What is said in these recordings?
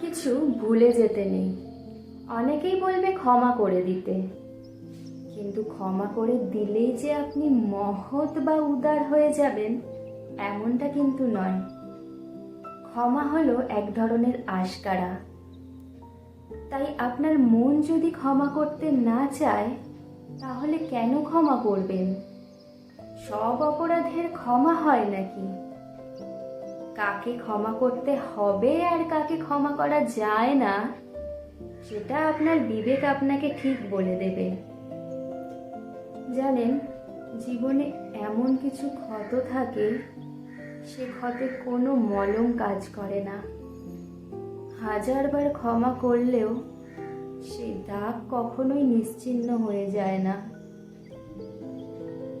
কিছু ভুলে যেতে নেই। অনেকেই বলবে ক্ষমা করে দিতে। কিন্তু ক্ষমা করে দিলেই যে আপনি মহৎ বা উদার হয়ে যাবেন, এমনটা কিন্তু নয়। ক্ষমা হলো এক ধরনের আশকারা। তাই আপনার মন যদি ক্ষমা করতে না চায়, তাহলে কেন ক্ষমা করবেন? সব অপরাধের ক্ষমা হয় নাকি? কাকে ক্ষমা করতে হবে আর কাকে ক্ষমা করা যায় না, সেটা আপনার বিবেক আপনাকে ঠিক বলে দেবে। জানেন, জীবনে এমন কিছু ক্ষত থাকে, সে ক্ষতে কোনো মলম কাজ করে না। হাজারবার ক্ষমা করলেও সেই দাগ কখনোই নিশ্চিহ্ন হয়ে যায় না।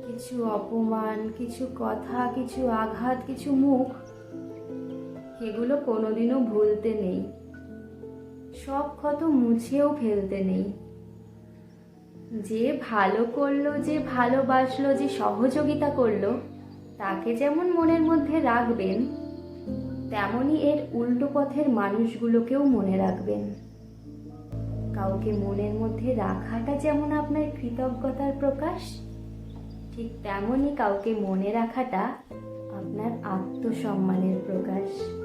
কিছু অপমান, কিছু কথা, কিছু আঘাত, কিছু মুখ এগুলো কোনোদিনও ভুলতে নেই। সব ক্ষত মুছেও ফেলতে নেই। যে ভালো করল, যে ভালোবাসলো, যে সহযোগিতা করল, তাকে যেমন মনের মধ্যে রাখবেন, তেমনই এর উল্টো পথের মানুষগুলোকেও মনে রাখবেন। কাউকে মনের মধ্যে রাখাটা যেমন আপনার কৃতজ্ঞতার প্রকাশ, ঠিক তেমনই কাউকে মনে রাখাটা আপনার আত্মসম্মানের প্রকাশ।